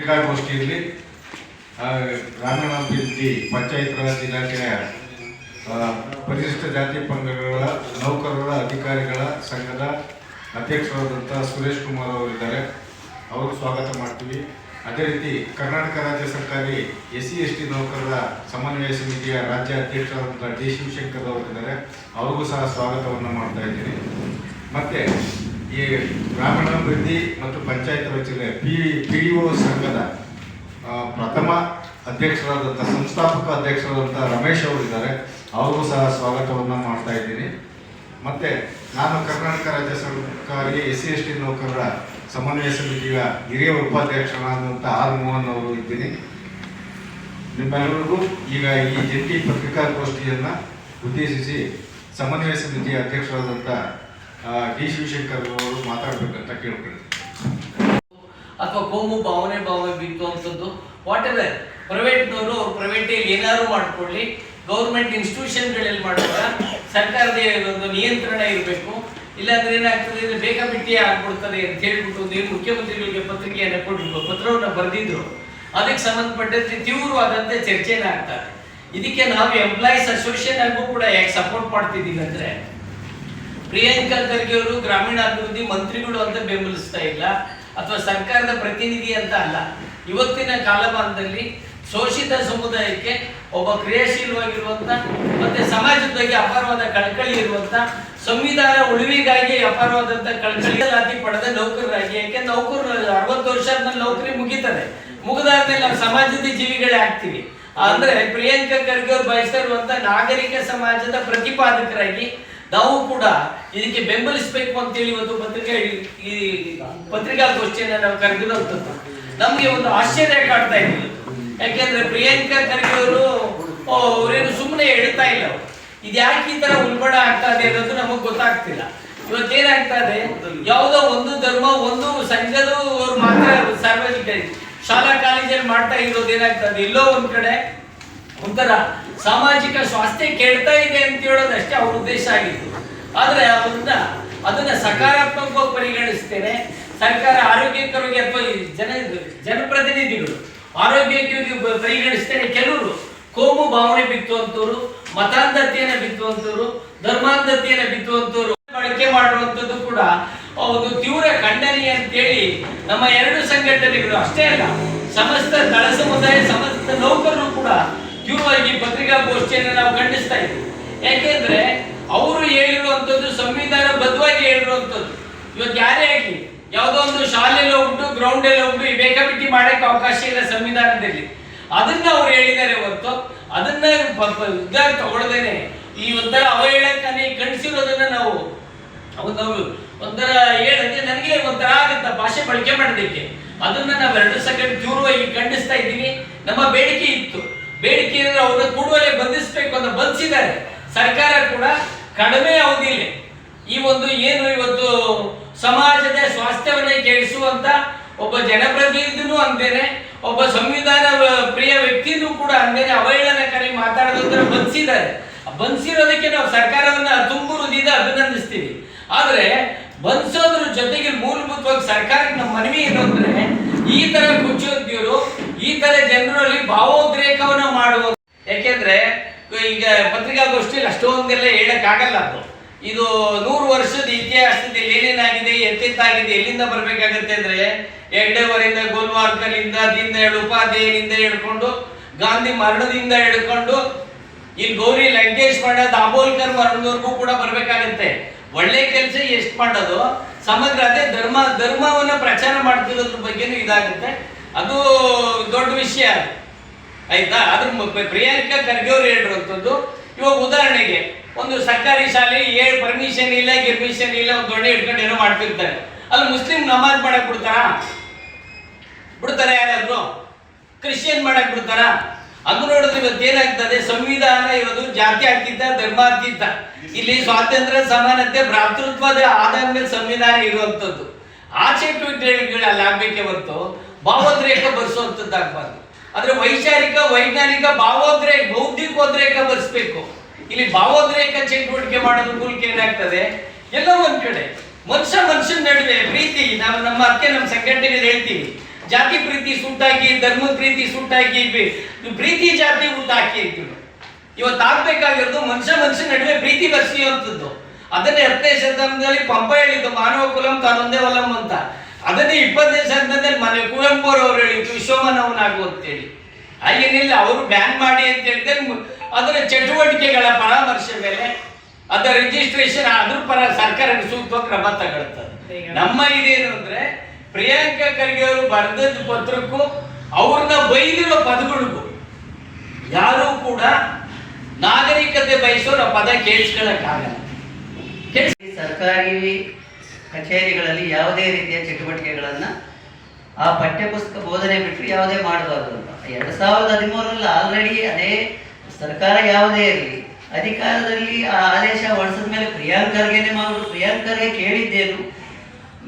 ಪತ್ರಿಕಾಗೋಷ್ಠಿಯಲ್ಲಿ ಗ್ರಾಮೀಣಾಭಿವೃದ್ಧಿ ಪಂಚಾಯತ್ ರಾಜ್ ಇಲಾಖೆಯ ಪರಿಶಿಷ್ಟ ಜಾತಿ ಪಂಗಡಗಳ ನೌಕರರ, ಅಧಿಕಾರಿಗಳ ಸಂಘದ ಅಧ್ಯಕ್ಷರಾದಂಥ ಸುರೇಶ್ ಕುಮಾರ್ ಅವರಿದ್ದಾರೆ. ಅವರು ಸ್ವಾಗತ ಮಾಡ್ತೀವಿ. ಅದೇ ರೀತಿ ಕರ್ನಾಟಕ ರಾಜ್ಯ ಸರ್ಕಾರಿ ಎಸ್ ಸಿ ಎಸ್ ಟಿ ನೌಕರರ ಸಮನ್ವಯ ಸಮಿತಿಯ ರಾಜ್ಯ ಅಧ್ಯಕ್ಷರಾದಂಥ ಡಿ ಶಿವಶಂಕರ್ ಅವರಿದ್ದಾರೆ. ಅವ್ರಿಗೂ ಸಹ ಸ್ವಾಗತವನ್ನು ಮಾಡ್ತಾ ಇದ್ದೀನಿ. ಮತ್ತೆ ಈ ಗ್ರಾಮೀಣಾಭಿವೃದ್ಧಿ ಮತ್ತು ಪಂಚಾಯತ್ ರಚನೆ ಪಿ ಪಿ ಒ ಸಂಘದ ಪ್ರಥಮ ಅಧ್ಯಕ್ಷರಾದಂಥ ಸಂಸ್ಥಾಪಕ ಅಧ್ಯಕ್ಷರಾದಂಥ ರಮೇಶ್ ಅವರು ಇದ್ದಾರೆ. ಅವರಿಗೂ ಸಹ ಸ್ವಾಗತವನ್ನು ಮಾಡ್ತಾ ಇದ್ದೀನಿ. ಮತ್ತು ನಾನು ಕರ್ನಾಟಕ ರಾಜ್ಯ ಸರ್ಕಾರಿ ಎಸ್ ಸಿ ಎಸ್ ಟಿ ನೌಕರರ ಸಮನ್ವಯ ಸಮಿತಿಯ ಹಿರಿಯ ಉಪಾಧ್ಯಕ್ಷರಾದಂಥ ಆರ್ ಮೋಹನ್ ಅವರು ಇದ್ದೀನಿ. ನಿಮ್ಮೆಲ್ಲರಿಗೂ ಈಗ ಈ ಜಂಟಿ ಪತ್ರಿಕಾಗೋಷ್ಠಿಯನ್ನು ಉದ್ದೇಶಿಸಿ ಸಮನ್ವಯ ಸಮಿತಿಯ ಅಧ್ಯಕ್ಷರಾದಂಥ ಡಿ. ಶಿವಶಂಕರ್ ಅವರು ಮಾತಾಡಬೇಕಂತ ಕೇಳ್ಕೊಳ್ತೀನಿ. ಅಥವಾ ಕೋಮು ಭಾವನೆ ಭಾವನೆ ಬೀರುವಂಥದ್ದು ವಾಟ್ ಎವರ್ ಪ್ರೈವೇಟ್ನವರು ಅವ್ರು ಪ್ರೈವೇಟ್ ಏನಾದ್ರು ಮಾಡ್ಕೊಳ್ಳಿ. ಗೌರ್ಮೆಂಟ್ ಇನ್ಸ್ಟಿಟ್ಯೂಷನ್ಗಳಲ್ಲಿ ಮಾಡುವಾಗ ಸರ್ಕಾರದ ಒಂದು ನಿಯಂತ್ರಣ ಇರಬೇಕು. ಇಲ್ಲಾಂದ್ರೆ ಏನಾಗ್ತದೆ ಅಂದ್ರೆ ಬೇಕಾಬಿಟ್ಟಿಯೇ ಆಗ್ಬಿಡ್ತದೆ ಅಂತ ಹೇಳ್ಬಿಟ್ಟು ನೀವು ಮುಖ್ಯಮಂತ್ರಿಗಳಿಗೆ ಪತ್ರಿಕೆಯನ್ನು ಕೊಟ್ಟಿದ್ರು, ಪತ್ರವನ್ನು ಬರೆದಿದ್ರು. ಅದಕ್ಕೆ ಸಂಬಂಧಪಟ್ಟಂತೆ ತೀವ್ರವಾದಂತೆ ಚರ್ಚೆನ ಆಗ್ತದೆ ಇದಕ್ಕೆ ನಾವು ಎಂಪ್ಲಾಯೀಸ್ ಅಸೋಸಿಯೇಷನ್ ಆಗೂ ಕೂಡ ಯಾಕೆ ಸಪೋರ್ಟ್ ಮಾಡ್ತಿದ್ದೀವಿ ಅಂದ್ರೆ ಪ್ರಿಯಾಂಕಾ ಖರ್ಗೆ ಅವರು ಗ್ರಾಮೀಣಾಭಿವೃದ್ಧಿ ಮಂತ್ರಿಗಳು ಅಂತ ಬೆಂಬಲಿಸ್ತಾ ಇಲ್ಲ, ಅಥವಾ ಸರ್ಕಾರದ ಪ್ರತಿನಿಧಿ ಅಂತ ಅಲ್ಲ. ಇವತ್ತಿನ ಕಾಲಮಾನದಲ್ಲಿ ಶೋಷಿತ ಸಮುದಾಯಕ್ಕೆ ಒಬ್ಬ ಕ್ರಿಯಾಶೀಲವಾಗಿರುವಂತ, ಮತ್ತೆ ಸಮಾಜದ ಬಗ್ಗೆ ಅಪಾರವಾದ ಕಳಕಳಿ ಇರುವಂತ, ಸಂವಿಧಾನ ಉಳಿವಿಗಾಗಿ ಅಪಾರವಾದಂತ ಕಳಕಳಿ ಜಾತಿ ಪಡೆದ ನೌಕರರಾಗಿ, ಯಾಕೆ ನೌಕರ ಅರವತ್ತು ವರ್ಷ ನೌಕರಿ ಮುಗೀತದೆ. ಮುಗಿದಾದ್ಮೇಲೆ ನಾವು ಸಮಾಜದ ಜೀವಿಗಳೇ ಆಗ್ತೀವಿ. ಅಂದ್ರೆ ಪ್ರಿಯಾಂಕಾ ಖರ್ಗೆ ಅವರು ಬಯಸ್ತಾ ಇರುವಂತ ನಾಗರಿಕ ಸಮಾಜದ ಪ್ರತಿಪಾದಕರಾಗಿ ನಾವು ಕೂಡ ಇದಕ್ಕೆ ಬೆಂಬಲಿಸಬೇಕು ಅಂತೇಳಿ ಒಂದು ಪತ್ರಿಕೆ ಈ ಪತ್ರಿಕಾಗೋಷ್ಠಿಯನ್ನ ನಾವು ಕರೆದಿರುವಂಥದ್ದು. ನಮಗೆ ಒಂದು ಆಶ್ಚರ್ಯ ಕಾಡ್ತಾ ಇವತ್ತು. ಯಾಕೆಂದ್ರೆ ಪ್ರಿಯಾಂಕಾ ಖರ್ಗೆ ಅವರು ಅವರೇನು ಸುಮ್ಮನೆ ಹೇಳ್ತಾ ಇಲ್ಲ ಇದ್ಯಾಕೆ ಇದು ಯಾಕೆ ಈ ತರ ಉಲ್ಬಣ ಆಗ್ತಾ ಇದೆ ಅನ್ನೋದು ನಮಗೆ ಗೊತ್ತಾಗ್ತಿಲ್ಲ. ಇವತ್ತೇನಾಗ್ತಾ ಇದೆ? ಯಾವುದೋ ಒಂದು ಧರ್ಮ, ಒಂದು ಸಂಘದ ಅವ್ರು ಮಾತ್ರ ಸಾರ್ವಜನಿಕ ಶಾಲಾ ಕಾಲೇಜಲ್ಲಿ ಮಾಡ್ತಾ ಇರೋದು ಏನಾಗ್ತದೆ ಎಲ್ಲೋ ಒಂದ್ ಕಡೆ ಒಂಥರ ಸಾಮಾಜಿಕ ಸ್ವಾಸ್ಥ್ಯ ಕೇಳ್ತಾ ಇದೆ ಅಂತ ಹೇಳೋದಷ್ಟೇ ಅವ್ರ ಉದ್ದೇಶ ಆಗಿತ್ತು ಆದ್ರೆ ಅದನ್ನ ಅದನ್ನ ಸಕಾರಾತ್ಮಕವಾಗಿ ಪರಿಗಣಿಸ್ತೇನೆ. ಸರ್ಕಾರ ಆರೋಗ್ಯಕರವಾಗಿ ಅಥವಾ ಜನ, ಜನಪ್ರತಿನಿಧಿಗಳು ಆರೋಗ್ಯಕ್ಕೆ ಪರಿಗಣಿಸ್ತೇನೆ. ಕೆಲವರು ಕೋಮು ಭಾವನೆ ಬಿತ್ತುವಂತವ್ರು, ಮತಾಂಧತೆಯನ್ನ ಬಿತ್ತುವಂತವ್ರು, ಧರ್ಮಾಂಧತೆಯನ್ನ ಬಿತ್ತುವಂತವ್ರು ಬಳಕೆ ಮಾಡುವಂಥದ್ದು ಕೂಡ ಒಂದು ತೀವ್ರ ಖಂಡನೆ ಅಂತೇಳಿ ನಮ್ಮ ಎರಡು ಸಂಘಟನೆಗಳು ಅಷ್ಟೇ ಅಲ್ಲ, ಸಮಸ್ತ ದಳ ಸಮುದಾಯ, ಸಮಸ್ತ ನೌಕರರು ಕೂಡ ತೀವ್ರವಾಗಿ ಪತ್ರಿಕಾಗೋಷ್ಠಿಯನ್ನು ನಾವು ಖಂಡಿಸ್ತಾ ಇದ್ದೀವಿ. ಯಾಕೆಂದ್ರೆ ಅವರು ಹೇಳಿರುವಂಥದ್ದು, ಸಂವಿಧಾನ ಬದ್ಧವಾಗಿ ಹೇಳಿರುವಂಥದ್ದು. ಇವತ್ತು ಯಾರೇ ಆಗಲಿ, ಯಾವುದೋ ಒಂದು ಶಾಲೆಯಲ್ಲಿ ಉಂಟು ಗ್ರೌಂಡ್ ಎಲ್ಲ ಉಂಟು, ಈ ಬೇಕಾಬಿಟ್ಟಿ ಮಾಡಕ್ಕೆ ಅವಕಾಶ ಇಲ್ಲ ಸಂವಿಧಾನದಲ್ಲಿ. ಅದನ್ನ ಅವ್ರು ಹೇಳಿದ್ದಾರೆ ಹೊರತು, ಅದನ್ನ ವಿದ್ಯಾರ್ಥಿ ತಗೊಳ್ದೇನೆ. ಈ ಒಂಥರ ಅವಹೇಳಕನೆ ಕಣಿಸಿರೋದನ್ನ ನಾವು, ಒಂದು ಒಂಥರ ಹೇಳಂತೆ ನನಗೆ ಒಂಥರ ಆಗುತ್ತೆ ಭಾಷೆ ಬಳಕೆ ಮಾಡೋದಕ್ಕೆ. ಅದನ್ನ ನಾವು ಎರಡು ಸೆಕೆಂಡ್ ತೀವ್ರವಾಗಿ ಖಂಡಿಸ್ತಾ ಇದ್ದೀವಿ ನಮ್ಮ ಬೇಡಿಕೆ ಇತ್ತು. ಬೇಡಿಕೆ ಅವ್ರನ್ನ ಕೂಡಲೇ ಬಂಧಿಸಬೇಕು ಅಂತ ಬಂಧಿಸಿದ್ದಾರೆ. ಸರ್ಕಾರ ಕೂಡ ಕಡಿಮೆ ಅವಧಿಯಲ್ಲಿ ಈ ಒಂದು ಏನು ಇವತ್ತು ಸಮಾಜದ ಸ್ವಾಸ್ಥ್ಯವನ್ನೇ ಕೇಳಿಸುವಂತ ಒಬ್ಬ ಜನಪ್ರತಿನಿಧಿನೂ ಅಂತೇನೆ ಒಬ್ಬ ಸಂವಿಧಾನ ಪ್ರಿಯ ವ್ಯಕ್ತಿನೂ ಕೂಡ ಅಂದೇನೆ ಅವಹೇಳನಕಾರಿ ಮಾತಾಡೋದ್ರ ಬಂಧಿಸಿದ್ದಾರೆ ಬಂಧಿಸಿರೋದಕ್ಕೆ ನಾವು ಸರ್ಕಾರವನ್ನ ತುಂಬು ಹೃದಯದ ಅಭಿನಂದಿಸ್ತೀವಿ. ಆದ್ರೆ ಬಂಧಿಸೋದ್ರ ಜೊತೆಗೆ ಮೂಲಭೂತವಾಗಿ ಸರ್ಕಾರಕ್ಕೆ ನಮ್ಮ ಮನವಿ ಏನು ಅಂದ್ರೆ, ಈ ತರ ಕುಚ್ಚೋದ್ಯರು ಈ ತರ ಜನರಲ್ಲಿ ಭಾವೋದ್ರೇಕವನ್ನ ಮಾಡುವ ಯಾಕೆಂದ್ರೆ ಈಗ ಪತ್ರಿಕಾಗೋಷ್ಠಿಯಲ್ಲಿ ಅಷ್ಟೊಂದೆಲ್ಲ ಹೇಳಕ್ ಆಗಲ್ಲ ಅದು. ಇದು ನೂರು ವರ್ಷದ ಇತಿಹಾಸದಲ್ಲಿ ಏನೇನಾಗಿದೆ, ಎತ್ತೆತ್ತಾಗಿದೆ, ಎಲ್ಲಿಂದ ಬರ್ಬೇಕಾಗತ್ತೆ ಅಂದ್ರೆ ಹೆಗ್ಡೆವರಿಂದ ದಿನ ಹೇಳು ಉಪಾಧ್ಯಾಯನಿಂದ ಹೇಳ್ಕೊಂಡು ಗಾಂಧಿ ಮರಣದಿಂದ ಹಿಡ್ಕೊಂಡು, ಇಲ್ಲಿ ಗೌರಿ ಲಂಕೇಶ್ ಮಾಡ ದಾಬೋಲ್ಕರ್ ಮರಣದವರೆಗೂ ಕೂಡ ಬರಬೇಕಾಗತ್ತೆ. ಒಳ್ಳೆ ಕೆಲಸ ಎಷ್ಟು ಮಾಡೋದು? ಸಮಗ್ರ ಅದೇ ಧರ್ಮ, ಧರ್ಮವನ್ನು ಪ್ರಚಾರ ಮಾಡ್ತಿರೋದ್ರ ಬಗ್ಗೆನೂ ಇದಾಗುತ್ತೆ. ಅದು ದೊಡ್ಡ ವಿಷಯ. ಆಯ್ತಾ? ಅದ್ರ ಪ್ರಿಯಾಂಕಾ ಖರ್ಗೆ ಅವರು ಹೇಳಿರುವಂಥದ್ದು ಇವಾಗ ಉದಾಹರಣೆಗೆ, ಒಂದು ಸರ್ಕಾರಿ ಶಾಲೆ ಏ ಪರ್ಮಿಷನ್ ಇಲ್ಲ ಗಿರ್ಮಿಷನ್ ಇಲ್ಲ, ಒಂದು ದೊಡ್ಡ ಇಟ್ಕೊಂಡು ಏನೋ ಮಾಡ್ತಿರ್ತಾರೆ. ಅಲ್ಲಿ ಮುಸ್ಲಿಂ ನಮಾಜ್ ಮಾಡಕ್ ಬಿಡ್ತಾರಾ? ಬಿಡ್ತಾರೆ ಯಾರಾದ್ರು? ಕ್ರಿಶ್ಚಿಯನ್ ಮಾಡಕ್ ಬಿಡ್ತಾರ? ಅದು ನೋಡಿದ್ರೆ ಇವತ್ತು ಏನಾಗ್ತದೆ? ಸಂವಿಧಾನ ಇರೋದು ಜಾತಿ ಹಾಕಿದ್ದ ಧರ್ಮ ಹಾಕಿದ್ದ ಇಲ್ಲಿ ಸ್ವಾತಂತ್ರ್ಯ, ಸಮಾನತೆ, ಭ್ರಾತೃತ್ವದ ಆಧಾರದ ಮೇಲೆ ಸಂವಿಧಾನ ಇರುವಂತದ್ದು. ಆಚೆ ಟ್ವೀಟ್ಗಳಲ್ಲಿ ಆಗ್ಬೇಕೆ ಹೊರತು. ಭಾವೋದ್ರೇಕ ಬರ್ಸುವಂಥದ್ದು ಆಗ್ಬಾರ್ದು ಆದ್ರೆ ವೈಚಾರಿಕ, ವೈಜ್ಞಾನಿಕ ಭಾವೋದ್ರೇಕ ಬೌದ್ಧಿಕೋದ್ರೇಕ ಬರ್ಸ್ಬೇಕು ಇಲ್ಲಿ ಭಾವೋದ್ರೇಕ ಚಟುವಟಿಕೆ ಮಾಡೋದ್ರ ಮೂಲಕ ಏನಾಗ್ತದೆ? ಎಲ್ಲೋ ಒಂದ್ ಕಡೆ. ಮನುಷ್ಯ ಮನುಷ್ಯನ ನಡುವೆ ಪ್ರೀತಿ, ನಾವು ನಮ್ಮ ಅತ್ತೆ, ನಮ್ಮ ಸೆಕೆಂಡರಿ ಹೇಳ್ತೀವಿ. ಜಾತಿ ಪ್ರೀತಿ ಸುಟ್ಟಾಕಿ ಧರ್ಮ ಪ್ರೀತಿ ಸುಟ್ಟಾಕಿ ಪ್ರೀತಿ ಜಾತಿ ಊಟ ಹಾಕಿ ಅಂತೀವಿ ಇವತ್ತು ಆಗ್ಬೇಕಾಗಿರೋದು ಮನುಷ್ಯ ಮನುಷ್ಯ ನಡುವೆ ಪ್ರೀತಿ ಬೆರೆಸುವಂಥದ್ದು ಅದನ್ನೇ ಹತ್ತನೇ ಶತಮಾನದಲ್ಲಿ ಪಂಪ ಹೇಳಿದ್ದು ಮಾನವ ಕುಲಂ ತಾನೊಂದೇ ವಲಂ ಅಂತ. ಅದನ್ನೇ ಇಪ್ಪತ್ತನೇ ಶತಮಾನದಲ್ಲಿ ಮನೆ ಕುವೆಂಪು ಅವರು ಹೇಳಿದ್ದು ವಿಶ್ವಮಾನವನಾಗು ಅಂತೇಳಿ ಹಾಗೇನಿಲ್ಲ ಅವರು ಬ್ಯಾನ್ ಮಾಡಿ ಅಂತ ಹೇಳಿದ್ರೆ ಅದರ ಚಟುವಟಿಕೆಗಳ ಪರಾಮರ್ಶೆ ಮೇಲೆ ಅದರ ರಿಜಿಸ್ಟ್ರೇಷನ್ ಅದ್ರ ಪರ ಸರ್ಕಾರ ಸೂಕ್ತ ಕ್ರಮ ತಗೊಳ್ತದೆ. ನಮ್ಮ ಇದೇನು ಅಂದ್ರೆ ಪ್ರಿಯಾಂಕಾ ಖರ್ಗೆ ಅವರು ಬರೆದ ಪತ್ರಕ್ಕೂ ಅವ್ರನ್ನ ಬೈದಿರೋ ಪದಗಳಿಗೂ ಯಾರೂ ಕೂಡ ನಾಗರಿಕತೆ ಬಯಸೋರ ಪದ ಕೇಳಿಸ್ಕೊಳಕ್ಕಾಗಲ್ಲ. ಕೇಳಿಸ್ ಸರ್ಕಾರಿ ಕಚೇರಿಗಳಲ್ಲಿ ಯಾವುದೇ ರೀತಿಯ ಚಟುವಟಿಕೆಗಳನ್ನ ಆ ಪಠ್ಯಪುಸ್ತಕ ಬೋಧನೆ ಬಿಟ್ಟರೆ ಯಾವುದೇ ಮಾಡಬಾರ್ದು ಅಂತ. ಎರಡು ಸಾವಿರದ ಹದಿಮೂರರಲ್ಲಿ ಆಲ್ರೆಡಿ ಅದೇ ಸರ್ಕಾರ ಯಾವುದೇ ಇರಲಿ, ಅಧಿಕಾರದಲ್ಲಿ ಆ ಆದೇಶ ಹೊರಡಿಸಿದ ಮೇಲೆ ಪ್ರಿಯಾಂಕ್ ಖರ್ಗೆನೇ ಮಾಡೋದು ಪ್ರಿಯಾಂಕ್ ಖರ್ಗೆ ಕೇಳಿದ್ದೇನು,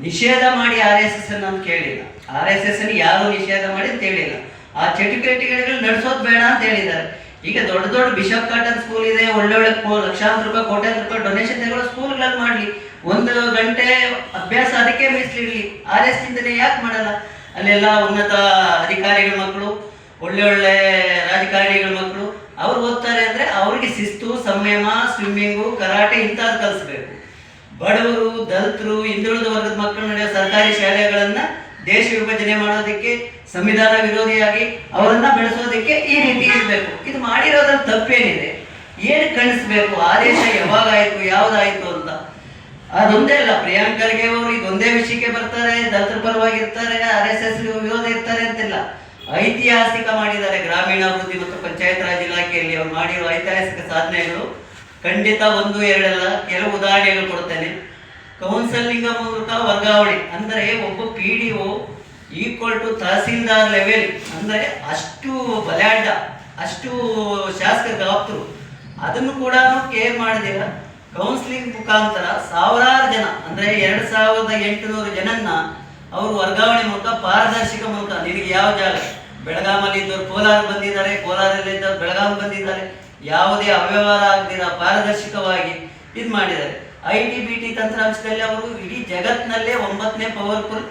ನಿಷೇಧ ಮಾಡಿ ಆರ್ ಎಸ್ ಎಸ್ ಅನ್ನು ಕೇಳಿಲ್ಲ. ಆರ್ ಎಸ್ ಎಸ್ ಅನ್ನು ಯಾರು ನಿಷೇಧ ಮಾಡಿ ಅಂತ ಹೇಳಿಲ್ಲ ಆ ಚಟುವಟಿಕೆಗಳು ನಡೆಸೋದು ಬೇಡ ಅಂತ ಹೇಳಿದ್ದಾರೆ. ಈಗ ದೊಡ್ಡ ದೊಡ್ಡ ಬಿಷಪ್ ಕಾಟನ್ ಸ್ಕೂಲ್ ಇದೆ, ಒಳ್ಳೊಳ್ಳೆ ಕೋ- ಲಕ್ಷಾಂತರ ರೂಪಾಯಿ, ಕೋಟ್ಯಾಂತರ ರೂಪಾಯಿ ಡೊನೇಷನ್ ತಗೊಳ್ಳೋ ಸ್ಕೂಲ್ಗಳಲ್ಲಿ ಮಾಡಲಿ. ಒಂದು ಗಂಟೆ ಅಭ್ಯಾಸ ಅದಕ್ಕೆ ಮೀಸಲಿಡಲಿ. ಆರ್ ಎಸ್ ಚಿಂತನೆ ಯಾಕೆ ಮಾಡಲ್ಲ? ಅಲ್ಲೆಲ್ಲ ಉನ್ನತ ಅಧಿಕಾರಿಗಳ ಮಕ್ಕಳು ಒಳ್ಳೆ ಒಳ್ಳೆ ರಾಜಕಾರಣಿಗಳ ಮಕ್ಕಳು ಅವ್ರು ಓದ್ತಾರೆ ಅಂದ್ರೆ ಅವ್ರಿಗೆ ಶಿಸ್ತು, ಸಂಯಮ ಸ್ವಿಮ್ಮಿಂಗು ಕರಾಟೆ ಇಂಥದ್ದು ಕಲಿಸ್ಬೇಕು. ಬಡವರು, ದಲಿತರು, ಹಿಂದುಳಿದ ವರ್ಗದ ಮಕ್ಕಳು ನಡೆಯೋ ಸರ್ಕಾರಿ ಶಾಲೆಗಳನ್ನ ದೇಶ ವಿಭಜನೆ ಮಾಡೋದಕ್ಕೆ, ಸಂವಿಧಾನ ವಿರೋಧಿಯಾಗಿ ಅವರನ್ನ ಬೆಳೆಸೋದಕ್ಕೆ ಈ ರೀತಿ ಇರಬೇಕು. ಇದು ಮಾಡಿರೋದ್ರಲ್ಲಿ ತಪ್ಪೇನಿದೆ. ಏನು ಕಣಿಸ್ಬೇಕು? ಆದೇಶ ಯಾವಾಗಾಯಿತು ಯಾವ್ದಾಯ್ತು ಅಂತ. ಅದೊಂದೇ ಅಲ್ಲ, ಪ್ರಿಯಾಂಕ್ ಖರ್ಗೆ ಅವರು ಇದೊಂದೇ ವಿಷಯಕ್ಕೆ ಬರ್ತಾರೆ, ದಲಿತರ ಪರವಾಗಿರ್ತಾರೆ ಆರ್ ಎಸ್ ಎಸ್ ವಿರೋಧ ಇರ್ತಾರೆ ಅಂತಿಲ್ಲ. ಐತಿಹಾಸಿಕ ಮಾಡಿದ್ದಾರೆ ಗ್ರಾಮೀಣಾಭಿವೃದ್ಧಿ ಮತ್ತು ಪಂಚಾಯತ್ ರಾಜ್ ಇಲಾಖೆಯಲ್ಲಿ ಅವರು ಮಾಡಿರುವ ಐತಿಹಾಸಿಕ ಸಾಧನೆಗಳು. ಖಂಡಿತ ಒಂದು, ಎರಡಲ್ಲ, ಕೆಲವು ಉದಾಹರಣೆಗಳು ಕೊಡ್ತೇನೆ. ಕೌನ್ಸಲಿಂಗ್ ಮೂಲಕ ವರ್ಗಾವಣೆ, ಅಂದರೆ ಒಬ್ಬ P D O equal to tahsildar level ಅಂದರೆ ಅಷ್ಟು ಬಲಾಢ್ಯ, ಅಷ್ಟು ಶಾಸಕ ಗಾಪ್ತರು ಅದನ್ನು ಕೂಡ ಕೇರ್ ಮಾಡಿದಿರ ಕೌನ್ಸಿಲಿಂಗ್ ಮುಖಾಂತರ ಸಾವಿರಾರು ಜನ, ಅಂದ್ರೆ ಎರಡು ಸಾವಿರದ ಎಂಟುನೂರು ಜನನ್ನ ಅವರು ವರ್ಗಾವಣೆ ಮೂಲಕ ಪಾರದರ್ಶಕ ಮೂಲಕ, ನಿನಗೆ ಯಾವ ಜಾಗ? ಬೆಳಗಾಮಲ್ಲಿ ಇದ್ದವರು ಕೋಲಾರ ಬಂದಿದ್ದಾರೆ, ಕೋಲಾರಲ್ಲಿ ಇದ್ದವರು ಬೆಳಗಾಂ ಬಂದಿದ್ದಾರೆ. ಯಾವುದೇ ಅವ್ಯವಹಾರ ಆಗದಿರ ಪಾರದರ್ಶಕವಾಗಿ ಇದು ಮಾಡಿದ್ದಾರೆ. ಐ ಟಿ ಬಿ ಟಿ ತಂತ್ರಾಂಶದಲ್ಲಿ ಅವರು ಇಡೀ ಜಗತ್ತಿನಲ್ಲೇ ಒಂಬತ್ತನೇ ಪವರ್ಫುಲ್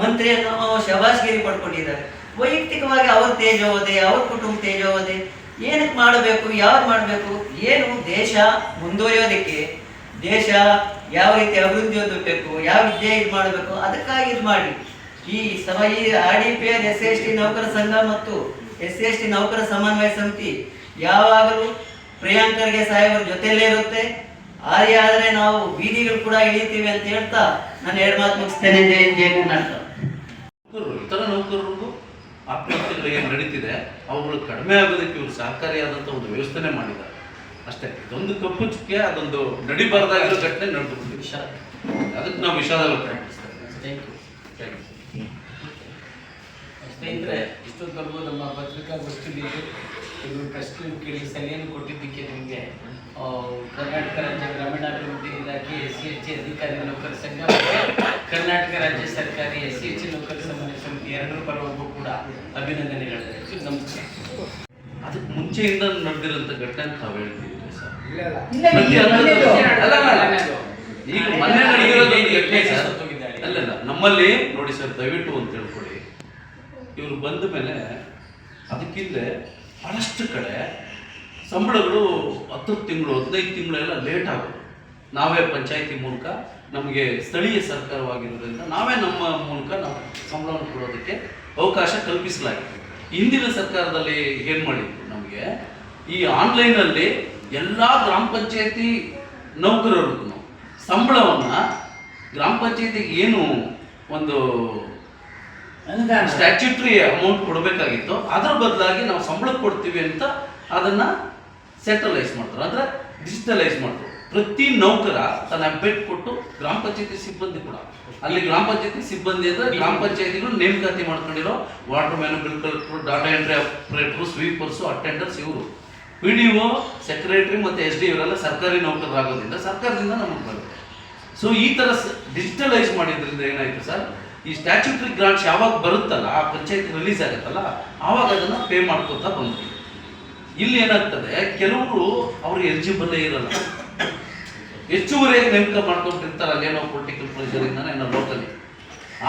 ಮಂತ್ರಿಯನ್ನು ಶಬಾಷ್ಗಿರಿ ಪಡ್ಕೊಂಡಿದ್ದಾರೆ. ವೈಯಕ್ತಿಕವಾಗಿ ಅವ್ರ ತೇಜೋವದೆ ಅವ್ರ ಕುಟುಂಬ ತೇಜೋವಧೆ ಏನಕ್ಕೆ ಮಾಡಬೇಕು ಯಾವ್ದು ಮಾಡಬೇಕು? ಏನು ದೇಶ ಮುಂದುವರಿಯೋದಕ್ಕೆ, ದೇಶ ಯಾವ ರೀತಿ ಅಭಿವೃದ್ಧಿ ಹೊಂದಬೇಕು, ಯಾವ ವಿದ್ಯೆ ಇದು ಮಾಡಬೇಕು, ಅದಕ್ಕಾಗಿ ಇದು ಮಾಡಿ. ಈ ಸಮ, ಈ R D P S S T ನೌಕರ ಸಂಘ ಮತ್ತು ಎಸ್ ಎಸ್ ಟಿ ನೌಕರ ಸಮನ್ವಯ ಸಮಿತಿ ಯಾವಾಗಲೂ ಪ್ರಿಯಾಂಕರ್ಗೆ ಸಾಹೇಬರ ಜೊತೆಯಲ್ಲೇ ಇರುತ್ತೆ. ಆರ್ಯ ಆದರೆ ನಾವು ಬೀದಿಗಳು ಕೂಡ ಇಳಿತೀವಿ ಅಂತ ಹೇಳ್ತಾ ನಾನು ಎರಡು ಮಾತು ಮುಗಿಸ್ತೇನೆ. ಜೈ ಕರ್ನಾಟಕ. ಇತರ ನೌಕರರಿಗೂ ಆತ್ಮಹತ್ಯೆಗಳು ಏನು ನಡೀತಿದೆ, ಅವುಗಳು ಕಡಿಮೆ ಆಗೋದಕ್ಕೆ ಇವರು ಸಹಕಾರಿಯಾದಂಥ ಒಂದು ವ್ಯವಸ್ಥೆನೆ ಮಾಡಿದ್ದಾರೆ. ಅಷ್ಟೇ, ಇದೊಂದು ಕಪ್ಪು ಚುಕ್ಕೆ, ಅದೊಂದು ನಡಿಬಾರ್ದಾಗಿರೋ ಘಟನೆ ನಡೆದು ವಿಷಾದ ಅದಕ್ಕೆ ನಾವು ವಿಷಾದ. ಸ್ನೇಹಿತರೆ ಇಷ್ಟೊತ್ತವರೆಗೂ ನಮ್ಮ ಪತ್ರಿಕಾಗೋಷ್ಠಿಯಲ್ಲಿ ಇವರು ಪ್ರಶ್ನೆ ಕೇಳಿ ಸಲಹೆಯನ್ನು ಕೊಟ್ಟಿದ್ದಕ್ಕೆ ನಿಮಗೆ ಕರ್ನಾಟಕ ರಾಜ್ಯ ಗ್ರಾಮೀಣಾಭಿವೃದ್ಧಿ ಇಲಾಖೆ ಎಸ್ ಸಿ ಎಚ್ ಅಧಿಕಾರಿ ನೌಕರ ಸಂಘ ಕರ್ನಾಟಕ ರಾಜ್ಯ ಸರ್ಕಾರಿ ಎಸ್ ಸಿ ಎಚ್ ನೌಕರ ಸಮನ್ವಯ ಸಮಿತಿ ಎರಡರ ಪರವಾಗೂ ಕೂಡ ಅಭಿನಂದನೆಗಳು ನಮಸ್ಕಾರ ಅದಕ್ಕೆ ಮುಂಚೆಯಿಂದ ನಡೆದಿರೋಂಥ ಘಟನೆ ಅಂತ ತಾವು ಹೇಳ್ತಿದ್ದೀರಿ ಸರ್? ಈಗ ಅಲ್ಲ, ಅಲ್ಲ, ಅಲ್ಲ. ಈಗ ಮೊನ್ನೆ ನಡೆದಿರೋದು ಒಂದು ಘಟನೆ ಸರ್. ಸತ್ತೋಗಿದ್ದಾಳೆ. ಅಲ್ಲಲ್ಲ ನಮ್ಮಲ್ಲಿ ನೋಡಿ ಸರ್ ದಯವಿಟ್ಟು ಅಂತ ಹೇಳ್ಕೊಡಿ ಇವರು ಬಂದ ಮೇಲೆ ಅದಕ್ಕಿಂತ ಬಹಳಷ್ಟು ಕಡೆ ಸಂಬಳಗಳು ಹತ್ತು ತಿಂಗಳು ಹದಿನೈದು ತಿಂಗಳೆಲ್ಲ ಲೇಟ್ ಆಗೋದು. ನಾವೇ ಪಂಚಾಯಿತಿ ಮೂಲಕ ನಮಗೆ ಸ್ಥಳೀಯ ಸರ್ಕಾರವಾಗಿರೋದ್ರಿಂದ ನಾವೇ ನಮ್ಮ ಮೂಲಕ ನಾವು ಸಂಬಳವನ್ನು ಕೊಡೋದಕ್ಕೆ ಅವಕಾಶ ಕಲ್ಪಿಸಲಾಗಿದೆ. ಹಿಂದಿನ ಸರ್ಕಾರದಲ್ಲಿ ಏನು ಮಾಡಿದ್ರು ನಮಗೆ? ಈ ಆನ್ಲೈನಲ್ಲಿ ಎಲ್ಲ ಗ್ರಾಮ ಪಂಚಾಯತಿ ನೌಕರರಿಗೂ ಸಂಬಳವನ್ನು ಗ್ರಾಮ ಪಂಚಾಯತಿಗೆ ಏನು ಒಂದು ಸ್ಟ್ಯಾಚ್ಯೂಟ್ರಿ ಅಮೌಂಟ್ ಕೊಡಬೇಕಾಗಿತ್ತು ಅದರ ಬದಲಾಗಿ ನಾವು ಸಂಬಳ ಕೊಡ್ತೀವಿ ಅಂತ ಅದನ್ನು ಸೆಂಟ್ರಲೈಸ್ ಮಾಡ್ತಾರೆ. ಅಂದರೆ ಡಿಜಿಟಲೈಸ್ ಮಾಡ್ತಾರೆ. ಪ್ರತಿ ನೌಕರ ತನ್ನ ಅಪ್ಡೇಟ್ ಕೊಟ್ಟು ಗ್ರಾಮ ಪಂಚಾಯತಿ ಸಿಬ್ಬಂದಿ ಕೂಡ. ಅಲ್ಲಿ ಗ್ರಾಮ ಪಂಚಾಯತಿ ಸಿಬ್ಬಂದಿ ಅಂದ್ರೆ ಗ್ರಾಮ ಪಂಚಾಯತಿಗಳು ನೇಮಕಾತಿ ಮಾಡ್ಕೊಂಡಿರೋ water man bill collector data entry operator sweepers attenders ಇವರು. ಪಿ ಡಿ ಒ ಸೆಕ್ರೆಟರಿ ಮತ್ತು ಎಸ್ ಡಿ ಇವರೆಲ್ಲ ಸರ್ಕಾರಿ ನೌಕರರಾಗೋದ್ರಿಂದ ಸರ್ಕಾರದಿಂದ ನಮಗೆ ಬರುತ್ತೆ ಸೊ ಈ ಥರ ಡಿಜಿಟಲೈಸ್ ಮಾಡಿದ್ರಿಂದ ಏನಾಯ್ತು ಸರ್ ಈ ಸ್ಟ್ಯಾಚ್ಯೂಟರಿ ಗ್ರಾಂಟ್ಸ್ ಯಾವಾಗ ಬರುತ್ತಲ್ಲ, ಆ ಪಂಚಾಯತ್ ರಿಲೀಸ್ ಆಗುತ್ತಲ್ಲ, ಆವಾಗ ಅದನ್ನು ಪೇ ಮಾಡ್ಕೊತಾ ಬಂದ್ವಿ. ಇಲ್ಲಿ ಏನಾಗ್ತದೆ, ಕೆಲವರು ಅವ್ರಿಗೆ ಎಲಿಜಿಬಲ್ಲೇ ಇರಲ್ಲ. ಹೆಚ್ಚುವರಿಯಾಗಿ ನೇಮಕ ಮಾಡ್ಕೊಂಡಿರ್ತಾರೆ ಅಲ್ಲೇನೋ ಪೊಲಿಟಿಕಲ್ ಪ್ರೆಷರಿಂದ ಏನೋ ಲೋಕಲಿ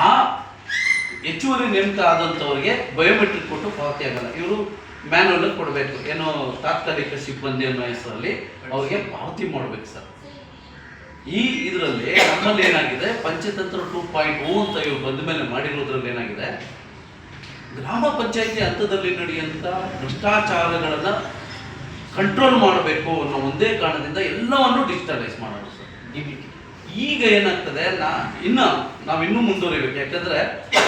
ಆ ಹೆಚ್ಚು ಹೆಚ್ಚುವರಿ ನೇಮಕ ಆದಂಥವ್ರಿಗೆ ಬಯೋಮೆಟ್ರಿಕ್ ಕೊಟ್ಟು ಪಾವತಿ ಆಗಲ್ಲ. ಇವರು ಮ್ಯಾನ್ಯಲ್ ಕೊಡಬೇಕು. ಏನೋ ತಾತ್ಕಾಲಿಕ ಸಿಬ್ಬಂದಿ ಅನ್ನೋ ಹೆಸರಲ್ಲಿ ಅವ್ರಿಗೆ ಪಾವತಿ ಮಾಡ್ಬೇಕು ಸರ್. ಈ ಇದರಲ್ಲಿ ನಮ್ಮಲ್ಲಿ ಏನಾಗಿದೆ? ಪಂಚತಂತ್ರ ಟೂ ಪಾಯಿಂಟ್ ಓ ಅಂತ ಇವ್ರು ಬಂದ ಮೇಲೆ ಮಾಡಿರೋದ್ರಲ್ಲಿ ಏನಾಗಿದೆ? ಗ್ರಾಮ ಪಂಚಾಯತಿ ಹಂತದಲ್ಲಿ ನಡೆಯುವಂಥ ಭ್ರಷ್ಟಾಚಾರಗಳನ್ನ ಕಂಟ್ರೋಲ್ ಮಾಡಬೇಕು ಅನ್ನೋ ಒಂದೇ ಕಾರಣದಿಂದ ಎಲ್ಲವನ್ನು ಡಿಜಿಟಲೈಸ್ ಮಾಡೋದು ಸರ್. ಈಗ ಏನಾಗ್ತದೆ ನಾ ಇನ್ನು ನಾವು ಇನ್ನೂ ಮುಂದುವರಿಬೇಕು. ಯಾಕಂದ್ರೆ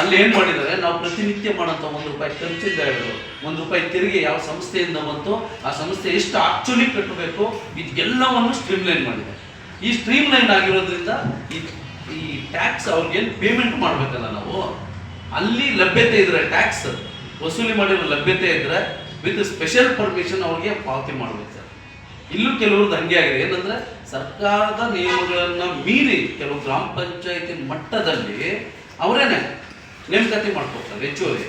ಅಲ್ಲಿ ಏನು ಮಾಡಿದ್ದಾರೆ ನಾವು ಪ್ರತಿನಿತ್ಯ ಮಾಡೋಂಥ ಒಂದು ರೂಪಾಯಿ ಖರ್ಚಿಂದ ಹೇಳಿದ್ರು ಒಂದು ರೂಪಾಯಿ ತೆರಿಗೆ ಯಾವ ಸಂಸ್ಥೆಯಿಂದ ಬಂತು ಆ ಸಂಸ್ಥೆ ಎಷ್ಟು ಆಕ್ಚುಲಿ ಕಟ್ಟಬೇಕು ಇದೆಲ್ಲವನ್ನು ಸ್ಟ್ರೀಮ್ಲೈನ್ ಮಾಡಿದೆ. ಈ ಸ್ಟ್ರೀಮ್ಲೈನ್ ಆಗಿರೋದ್ರಿಂದ ಈ ಈ ಟ್ಯಾಕ್ಸ್ ಅವ್ರಿಗೇನು ಪೇಮೆಂಟ್ ಮಾಡಬೇಕಲ್ಲ ನಾವು ಅಲ್ಲಿ ಲಭ್ಯತೆ ಇದ್ರೆ ಟ್ಯಾಕ್ಸ್ ವಸೂಲಿ ಮಾಡಿರೋ ಲಭ್ಯತೆ ಇದ್ರೆ ವಿತ್ ಸ್ಪೆಷಲ್ ಪರ್ಮಿಷನ್ ಅವ್ರಿಗೆ ಪಾವತಿ ಮಾಡಬೇಕು. ಸರ್ ಇಲ್ಲೂ ಕೆಲವ್ರದ್ದು ಹಂಗೆ ಆಗಿದೆ. ಏನಂದ್ರೆ ಸರ್ಕಾರದ ನಿಯಮಗಳನ್ನು ಮೀರಿ ಕೆಲವು ಗ್ರಾಮ ಪಂಚಾಯತಿ ಮಟ್ಟದಲ್ಲಿ ಅವರೇನೆ ನೇಮಕಾತಿ ಮಾಡ್ಕೊಡ್ತಾರೆ ಹೆಚ್ಚುವರಿ.